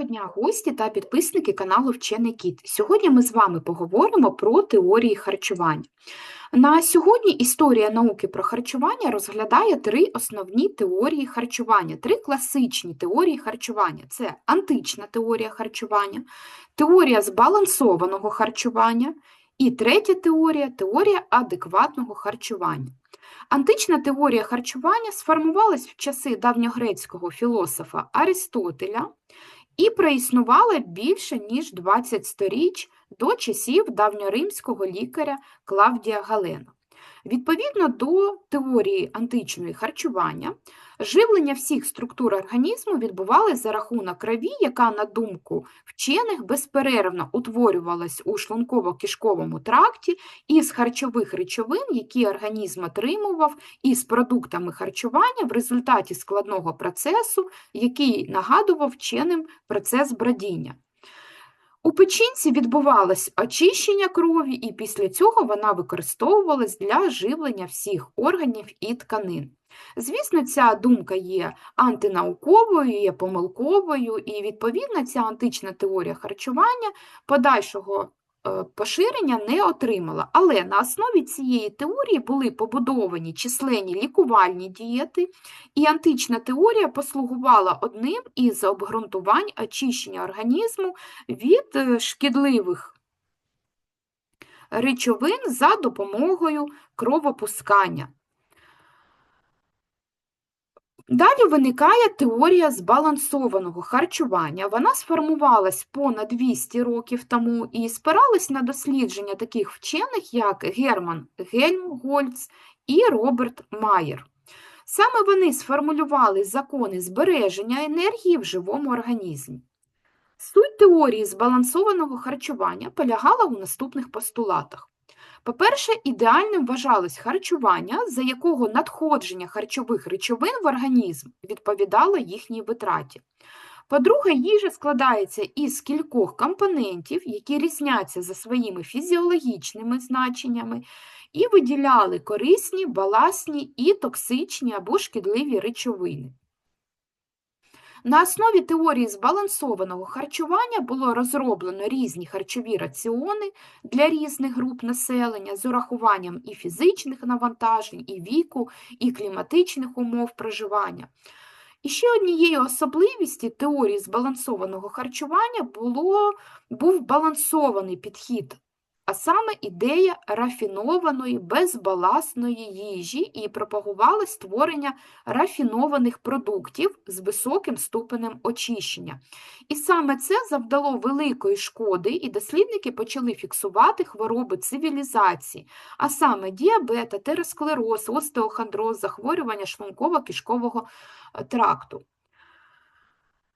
Доброго дня, гості та підписники каналу Вчений Кіт. Сьогодні ми з вами поговоримо про теорії харчування. На сьогодні історія науки про харчування розглядає три основні теорії харчування, три класичні теорії харчування: це антична теорія харчування, теорія збалансованого харчування і третя теорія теорія адекватного харчування. Антична теорія харчування сформувалась в часи давньогрецького філософа Аристотеля і проіснувала більше ніж 20 сторіч до часів давньоримського лікаря Клавдія Галена. Відповідно до теорії античної харчування, живлення всіх структур організму відбувалося за рахунок крові, яка, на думку вчених, безперервно утворювалась у шлунково-кишковому тракті із харчових речовин, які організм отримував із продуктами харчування в результаті складного процесу, який нагадував вченим процес бродіння. У печінці відбувалось очищення крові, і після цього вона використовувалась для живлення всіх органів і тканин. Звісно, ця думка є антинауковою, є помилковою, і, відповідно, ця антична теорія харчування подальшого поширення не отримала. Але на основі цієї теорії були побудовані численні лікувальні дієти, і антична теорія послугувала одним із обґрунтувань очищення організму від е, шкідливих речовин за допомогою кровопускання. Далі виникає теорія збалансованого харчування. Вона сформувалась понад 200 років тому і спиралась на дослідження таких вчених, як Герман Гельмгольц і Роберт Майер. Саме вони сформулювали закони збереження енергії в живому організмі. Суть теорії збалансованого харчування полягала у наступних постулатах. По-перше, ідеальним вважалось харчування, за якого надходження харчових речовин в організм відповідало їхній витраті. По-друге, їжа складається із кількох компонентів, які різняться за своїми фізіологічними значеннями, і виділяли корисні, баласні і токсичні або шкідливі речовини. На основі теорії збалансованого харчування було розроблено різні харчові раціони для різних груп населення з урахуванням і фізичних навантажень, і віку, і кліматичних умов проживання. І ще однією особливістю теорії збалансованого харчування було, був балансований підхід а саме ідея рафінованої, безбаласної їжі і пропагували створення рафінованих продуктів з високим ступенем очищення. І саме це завдало великої шкоди, і дослідники почали фіксувати хвороби цивілізації, а саме діабет, атеросклероз, остеохондроз, захворювання шлунково-кишкового е, тракту.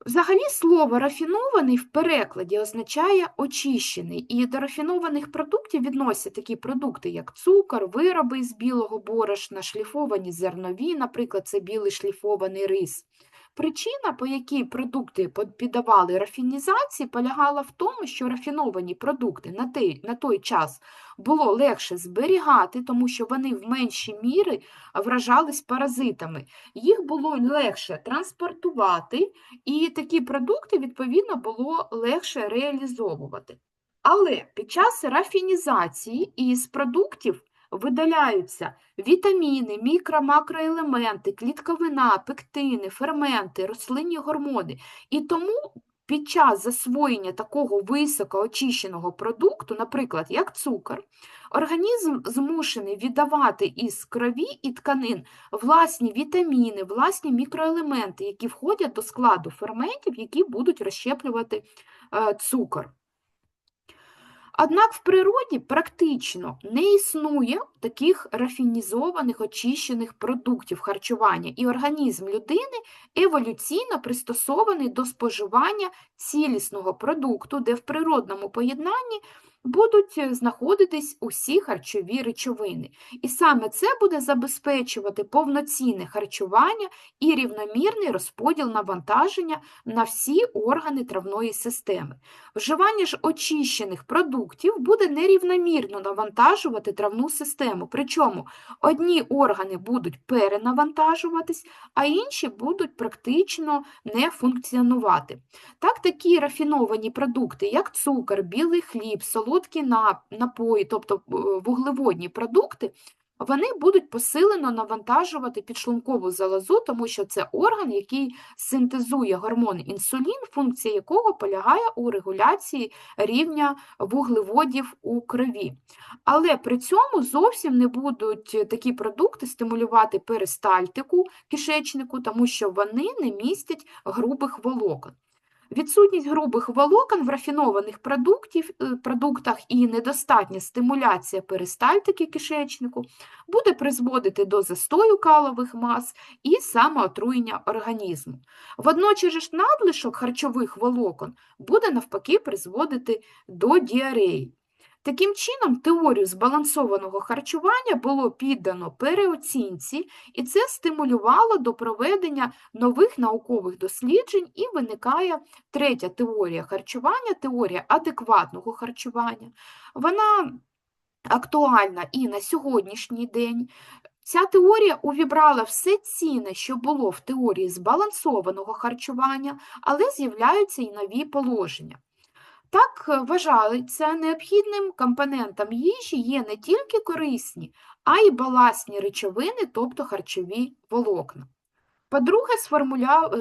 Взагалі, слово рафінований в перекладі означає очищений, і до рафінованих продуктів відносять такі продукти, як цукор, вироби з білого борошна, шліфовані зернові, наприклад, це білий шліфований рис. Причина, по якій продукти піддавали рафінізації, полягала в тому, що рафіновані продукти на той, на той час було легше зберігати, тому що вони в меншій мірі вражались паразитами. Їх було легше транспортувати, і такі продукти, відповідно, було легше реалізовувати. Але під час рафінізації із продуктів видаляються вітаміни, мікро, макроелементи, клітковина, пектини, ферменти, рослинні гормони. І тому під час засвоєння такого високоочищеного продукту, наприклад, як цукор, організм змушений віддавати із крові і тканин власні вітаміни, власні мікроелементи, які входять до складу ферментів, які будуть розщеплювати е, цукор. Однак в природі практично не існує таких рафінізованих, очищених продуктів харчування, і організм людини еволюційно пристосований до споживання цілісного продукту, де в природному поєднанні будуть е, знаходитись усі харчові речовини. І саме це буде забезпечувати повноцінне харчування і рівномірний розподіл навантаження на всі органи травної системи. Вживання ж очищених продуктів буде нерівномірно навантажувати травну систему, причому одні органи будуть перенавантажуватись, а інші будуть практично не функціонувати. Так, такі рафіновані продукти, як цукор, білий хліб, солодкі напої, тобто е, вуглеводні продукти, вони будуть посилено навантажувати підшлункову залозу, тому що це орган, який синтезує гормон інсулін, функція якого полягає у регуляції рівня вуглеводів у крові. Але при цьому зовсім не будуть такі продукти стимулювати перистальтику кишечнику, тому що вони не містять грубих волокон. Відсутність грубих волокон в рафінованих продуктів, е, продуктах і недостатня стимуляція перистальтики кишечнику буде призводити до застою калових мас і самоотруєння організму. Водночас ж надлишок харчових волокон буде навпаки призводити до діареї. Таким чином, теорію збалансованого харчування було піддано переоцінці, і це стимулювало до проведення нових наукових досліджень і виникає третя теорія харчування, теорія адекватного харчування. Вона актуальна і на сьогоднішній день. Ця теорія увібрала все цінне, що було в теорії збалансованого харчування, але з'являються і нові положення. Так е, вважається необхідним компонентом їжі є не тільки корисні, а й баласні речовини, тобто харчові волокна. По-друге,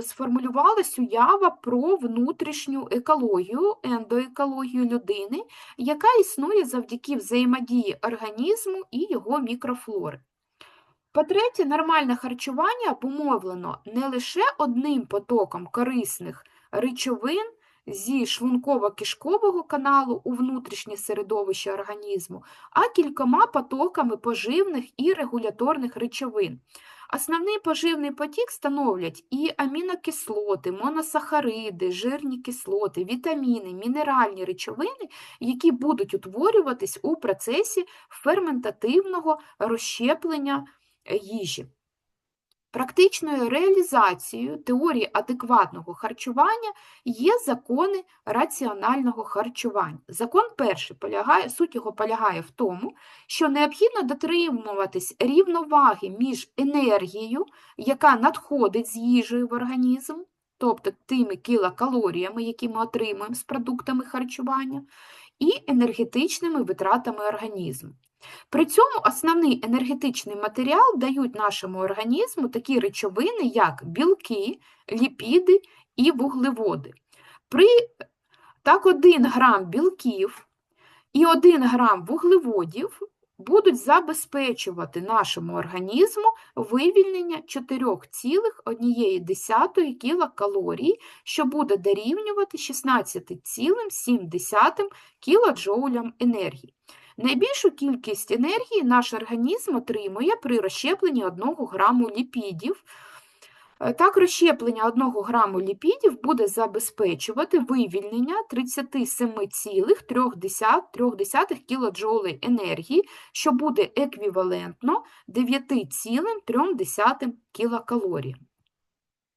сформулювалась уява про внутрішню екологію, ендоекологію людини, яка існує завдяки взаємодії організму і його мікрофлори. По-третє, нормальне харчування обумовлено не лише одним потоком корисних речовин зі шлунково-кишкового каналу у внутрішнє середовище організму, а кількома потоками поживних і регуляторних речовин. Основний поживний потік становлять і амінокислоти, моносахариди, жирні кислоти, вітаміни, мінеральні речовини, які будуть утворюватись у процесі ферментативного розщеплення їжі. Практичною реалізацією теорії адекватного харчування є закони раціонального харчування. Закон перший полягає, суть його полягає в тому, що необхідно дотримуватись рівноваги між енергією, яка надходить з їжею в організм, тобто тими кілокалоріями, які ми отримуємо з продуктами харчування, і енергетичними витратами організму. При цьому основний енергетичний матеріал дають нашому організму такі речовини, як білки, ліпіди і вуглеводи. При так 1 грам білків і 1 грам вуглеводів будуть забезпечувати нашому організму вивільнення 4,1 кілокалорій, що буде дорівнювати 16,7 кілоджоулям енергії. Найбільшу кількість енергії наш організм отримує при розщепленні 1 граму ліпідів. Е, так, розщеплення 1 граму ліпідів буде забезпечувати вивільнення 37,3 кДж енергії, що буде еквівалентно 9,3 кілокалорій.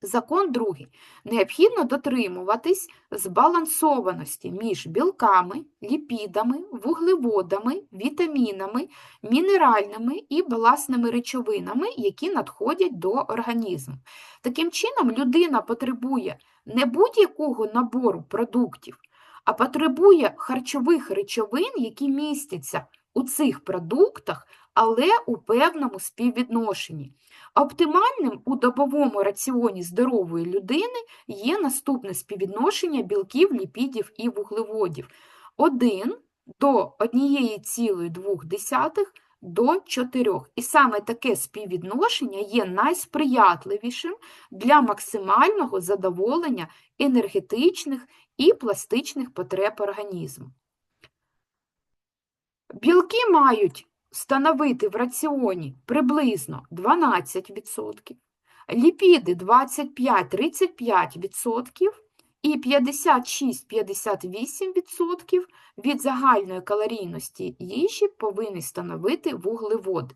Закон другий. Необхідно дотримуватись збалансованості між білками, ліпідами, вуглеводами, вітамінами, мінеральними і баласними речовинами, які надходять до організму. Таким чином, людина потребує не будь-якого набору продуктів, а потребує харчових речовин, які містяться у цих продуктах, але у певному співвідношенні. Оптимальним у добовому раціоні здорової людини є наступне співвідношення білків, ліпідів і вуглеводів 1 до 1,2 до 4. І саме таке співвідношення є найсприятливішим для максимального задоволення енергетичних і пластичних потреб організму. Білки мають становити в раціоні приблизно 12%, ліпіди 25-35% і 56-58% від загальної калорійності їжі повинні становити вуглеводи.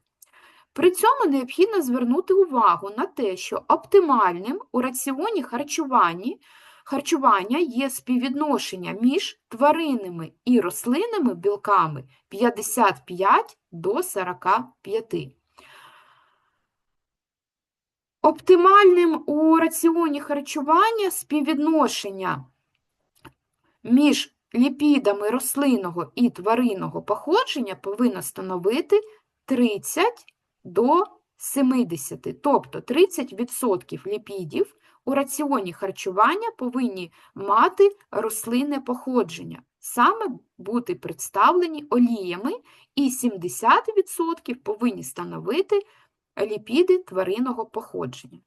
При цьому необхідно звернути увагу на те, що оптимальним у раціоні харчуванні, харчування є співвідношення між тваринними і рослинними білками 55 до 45. Оптимальним у раціоні харчування співвідношення між ліпідами рослинного і тваринного походження повинно становити 30 до 70, тобто 30% ліпідів у раціоні харчування повинні мати рослинне походження, саме бути представлені оліями, і 70% повинні становити ліпіди тваринного походження.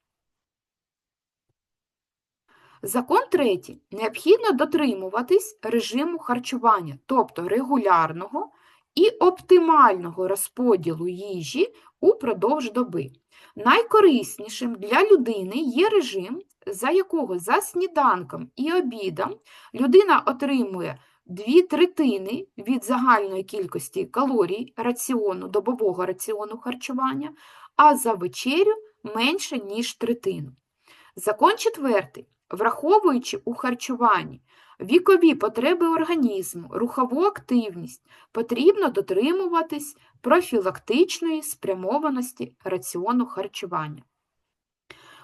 Закон третій. Необхідно дотримуватись режиму харчування, тобто регулярного і оптимального розподілу їжі упродовж доби. Найкориснішим для людини є режим, за якого за сніданком і обідом людина отримує дві третини від загальної кількості калорій раціону, добового раціону харчування, а за вечерю менше, ніж третину. Закон четвертий. Враховуючи у харчуванні вікові потреби організму, рухову активність, потрібно дотримуватись профілактичної спрямованості раціону харчування.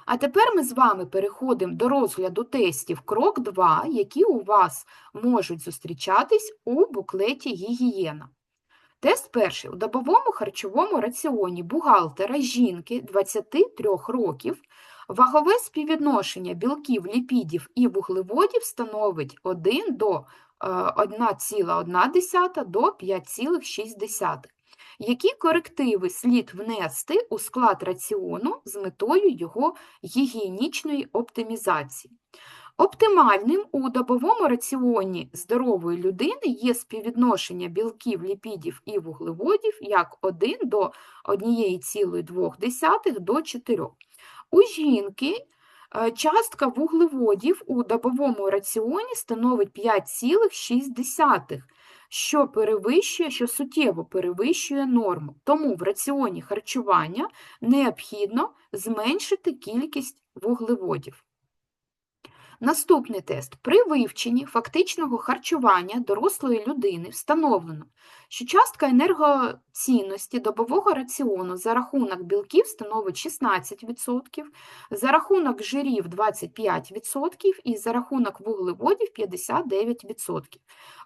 А тепер ми з вами переходимо до розгляду тестів крок 2, які у вас можуть зустрічатись у буклеті гігієна. Тест перший. У добовому харчовому раціоні бухгалтера жінки 23 років вагове співвідношення білків, ліпідів і вуглеводів становить 1 до 1,1 до 5,6. Які корективи слід внести у склад раціону з метою його гігієнічної оптимізації? Оптимальним у добовому раціоні здорової людини є співвідношення білків, ліпідів і вуглеводів як 1 до 1,2 до 4. У жінки е, частка вуглеводів у добовому раціоні становить 5,6, що перевищує, що суттєво перевищує норму. Тому в раціоні харчування необхідно зменшити кількість вуглеводів. Наступний тест. При вивченні фактичного харчування дорослої людини встановлено, що частка енергоцінності добового раціону за рахунок білків становить 16%, за рахунок жирів 25% і за рахунок вуглеводів 59%.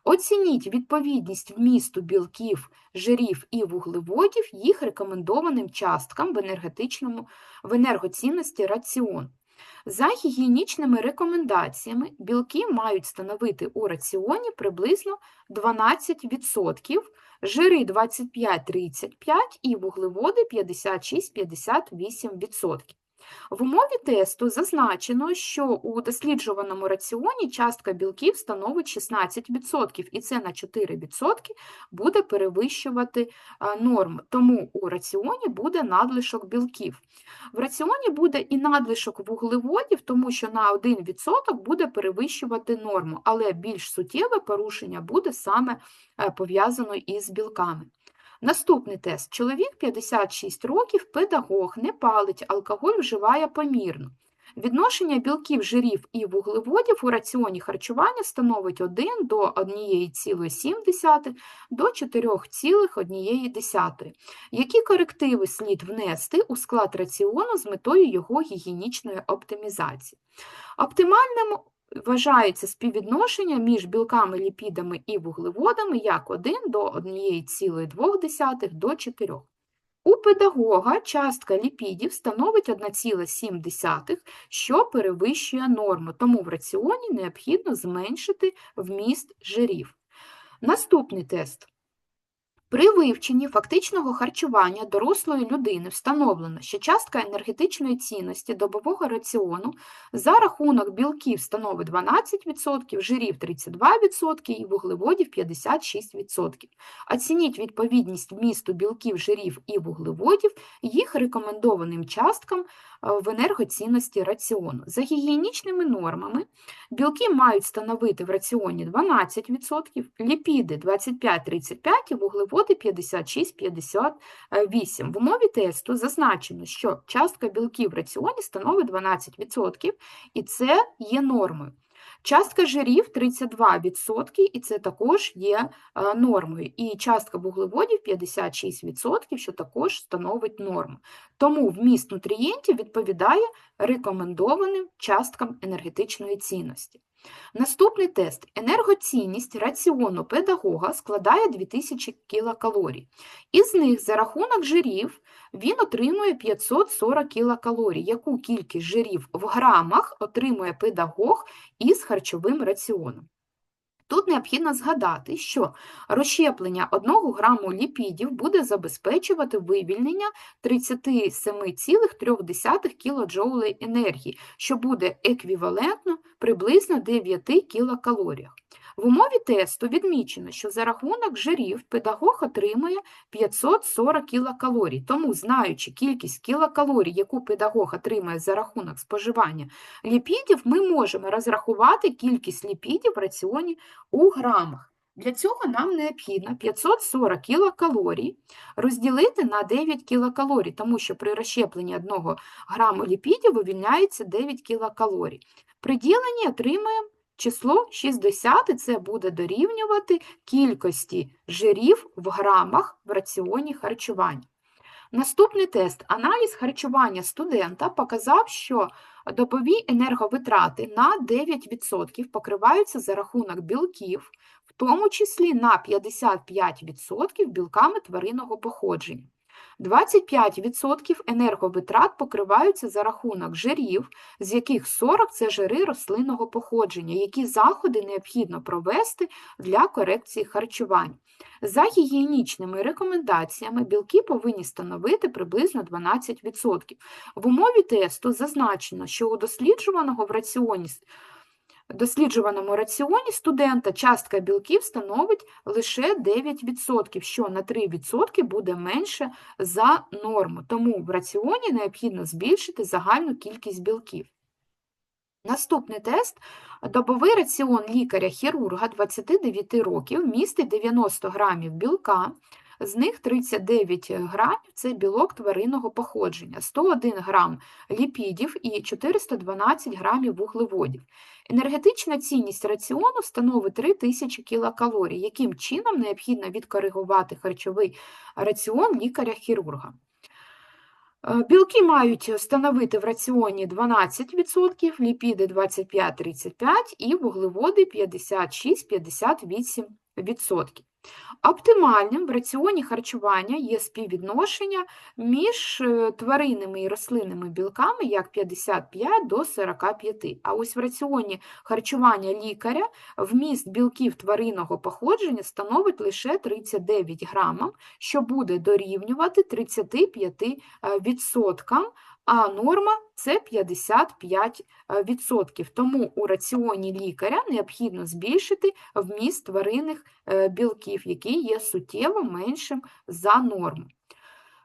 Оцініть відповідність вмісту білків, жирів і вуглеводів їх рекомендованим часткам в, енергетичному, в енергоцінності раціону. За гігієнічними рекомендаціями білки мають становити у раціоні приблизно 12%, жири 25-35% і вуглеводи 56-58%. В умові тесту зазначено, що у досліджуваному раціоні частка білків становить 16%, і це на 4% буде перевищувати норму, тому у раціоні буде надлишок білків. В раціоні буде і надлишок вуглеводів, тому що на 1% буде перевищувати норму, але більш суттєве порушення буде саме е, пов'язано із білками. Наступний тест. Чоловік 56 років, педагог, не палить, алкоголь вживає помірно. Відношення білків, жирів і вуглеводів у раціоні харчування становить 1 до 1,7 до 4,1. Які корективи слід внести у склад раціону з метою його гігієнічної оптимізації? Оптимальним вважається співвідношення між білками, ліпідами і вуглеводами як 1 до 1,2 до 4. У педагога частка ліпідів становить 1,7, що перевищує норму, тому в раціоні необхідно зменшити вміст жирів. Наступний тест. При вивченні фактичного харчування дорослої людини встановлено, що частка енергетичної цінності добового раціону за рахунок білків становить 12%, жирів 32% і вуглеводів 56%. Оцініть відповідність вмісту білків, жирів і вуглеводів їх рекомендованим часткам в енергоцінності раціону. За гігієнічними нормами білки мають становити в раціоні 12%, ліпіди 25-35% і вуглеводи 56-58. В умові тесту зазначено, що частка білків в раціоні становить 12%, і це є нормою. Частка жирів 32%, і це також є е, нормою. І частка вуглеводів 56%, що також становить норму. Тому вміст нутрієнтів відповідає рекомендованим часткам енергетичної цінності. Наступний тест. Енергоцінність раціону педагога складає 2000 кілокалорій. Із них за рахунок жирів він отримує 540 кілокалорій. Яку кількість жирів в грамах отримує педагог із харчовим раціоном? Тут необхідно згадати, що розщеплення 1 граму ліпідів буде забезпечувати вивільнення 37,3 кДж енергії, що буде еквівалентно приблизно 9 кілокалоріях. В умові тесту відмічено, що за рахунок жирів педагог отримує 540 кілокалорій, тому, знаючи кількість кілокалорій, яку педагог отримує за рахунок споживання ліпідів, ми можемо розрахувати кількість ліпідів в раціоні у грамах. Для цього нам необхідно 540 кілокалорій розділити на 9 кілокалорій, тому що при розщепленні 1 граму ліпідів вивільняється 9 кілокалорій. При діленні отримаємо число 60, і це буде дорівнювати кількості жирів в грамах в раціоні харчування. Наступний тест. Аналіз харчування студента показав, що добові енерговитрати на 9% покриваються за рахунок білків, в тому числі на 55% білками тваринного походження. 25% енерговитрат покриваються за рахунок жирів, з яких 40 – це жири рослинного походження, які заходи необхідно провести для корекції харчування. За гігієнічними рекомендаціями білки повинні становити приблизно 12%. В умові тесту зазначено, що у досліджуваного в раціоні досліджуваному раціоні студента частка білків становить лише 9%, що на 3% буде менше за норму. Тому в раціоні необхідно збільшити загальну кількість білків. Наступний тест добовий раціон лікаря-хірурга 29 років містить 90 грамів білка, з них 39 грамів це білок тваринного походження, 101 грам ліпідів і 412 грамів вуглеводів. Енергетична цінність раціону становить 3000 кілокалорій, яким чином необхідно відкоригувати харчовий раціон лікаря-хірурга. Е, білки мають становити в раціоні 12%, ліпіди 25-35% і вуглеводи 56-58%. Оптимальним в раціоні харчування є співвідношення між е, тваринними і рослинними білками як 55 до 45. А ось в раціоні харчування лікаря вміст білків тваринного походження становить лише 39 грамів, що буде дорівнювати 35%, а норма це 55%. Тому у раціоні лікаря необхідно збільшити вміст тваринних е, білків, який є суттєво меншим за норму.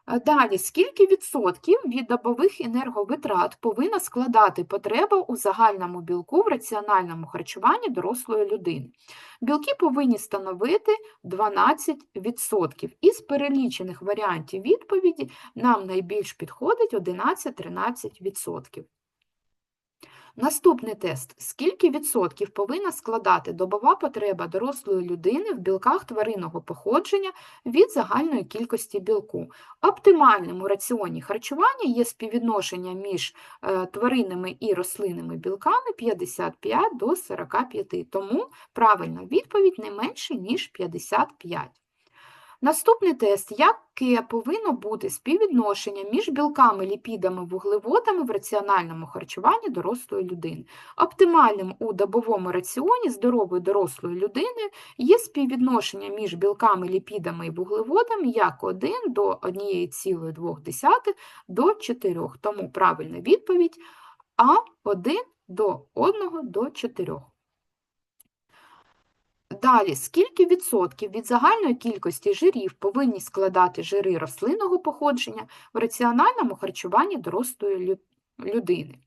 Далі, скільки відсотків від добових енерговитрат повинна складати потреба у загальному білку в раціональному харчуванні дорослої людини? Білки повинні становити 12%. Із перелічених варіантів відповіді нам найбільш підходить 11-13%. Наступний тест. Скільки відсотків повинна складати добова потреба дорослої людини в білках тваринного походження від загальної кількості білку? Оптимальним у раціоні харчування є співвідношення між е, тваринними і рослинними білками 55 до 45, тому правильна відповідь не менше, ніж 55. Наступний тест, яке повинно бути співвідношення між білками, ліпідами, вуглеводами в раціональному харчуванні дорослої людини. Оптимальним у добовому раціоні здорової дорослої людини є співвідношення між білками, ліпідами і вуглеводами як 1 до 1,2 до 4. Тому правильна відповідь А1 до 1 до 4. Далі, скільки відсотків від загальної кількості жирів повинні складати жири рослинного походження в раціональному харчуванні дорослої людини.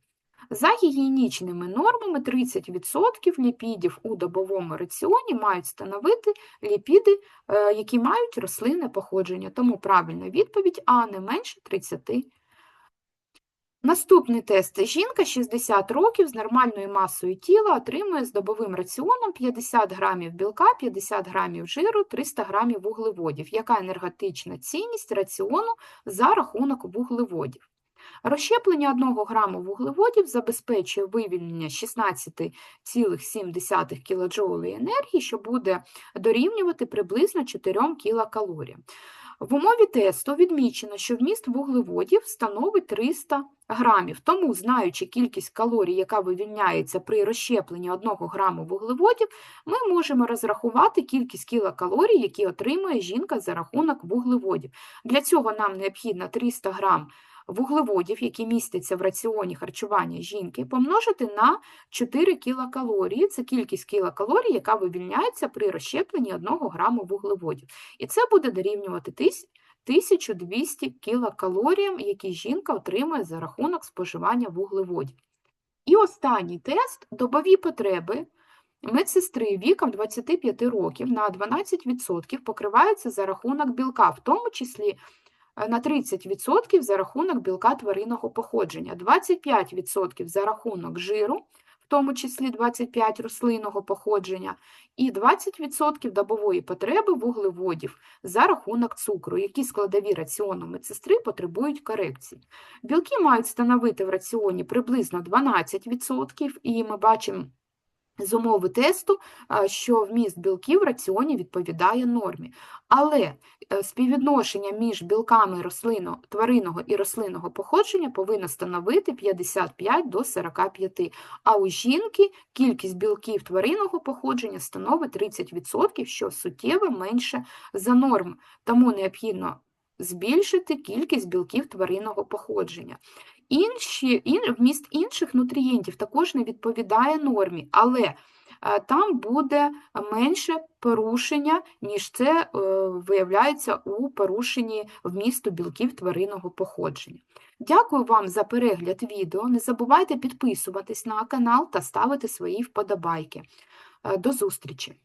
За гігієнічними нормами 30% ліпідів у добовому раціоні мають становити ліпіди, е, які мають рослинне походження. Тому правильна відповідь А не менше 30%. Наступний тест. Жінка 60 років з нормальною масою тіла отримує з добовим раціоном 50 грамів білка, 50 грамів жиру, 300 грамів вуглеводів. Яка енергетична цінність раціону за рахунок вуглеводів? Розщеплення 1 граму вуглеводів забезпечує вивільнення 16,7 кДж енергії, що буде дорівнювати приблизно 4 кілокалоріям. В умові тесту відмічено, що вміст вуглеводів становить 300 грамів, тому, знаючи кількість калорій, яка вивільняється при розщепленні 1 граму вуглеводів, ми можемо розрахувати кількість кілокалорій, які отримує жінка за рахунок вуглеводів. Для цього нам необхідно 300 грам вуглеводів, які містяться в раціоні харчування жінки, помножити на 4 кілокалорії. Це кількість кілокалорій, яка вивільняється при розщепленні 1 граму вуглеводів. І це буде дорівнювати 1200 кілокалоріям, які жінка отримує за рахунок споживання вуглеводів. І останній тест – добові потреби медсестри віком 25 років на 12% покриваються за рахунок білка, в тому числі на 30% за рахунок білка тваринного походження, 25% за рахунок жиру, в тому числі 25 рослинного походження, і 20% добової потреби вуглеводів за рахунок цукру, які складові раціону медсестри потребують корекції. Білки мають становити в раціоні приблизно 12%, і ми бачимо з умови тесту, що вміст білків в раціоні відповідає нормі. Але е, співвідношення між білками рослинно, тваринного і рослинного походження повинно становити 55 до 45, а у жінки кількість білків тваринного походження становить 30%, що суттєво менше за норму. Тому необхідно збільшити кількість білків тваринного походження. Інші, ін, вміст інших нутрієнтів також не відповідає нормі, але е, там буде менше порушення, ніж це е, виявляється у порушенні вмісту білків тваринного походження. Дякую вам за перегляд відео. Не забувайте підписуватись на канал та ставити свої вподобайки. Е, До зустрічі!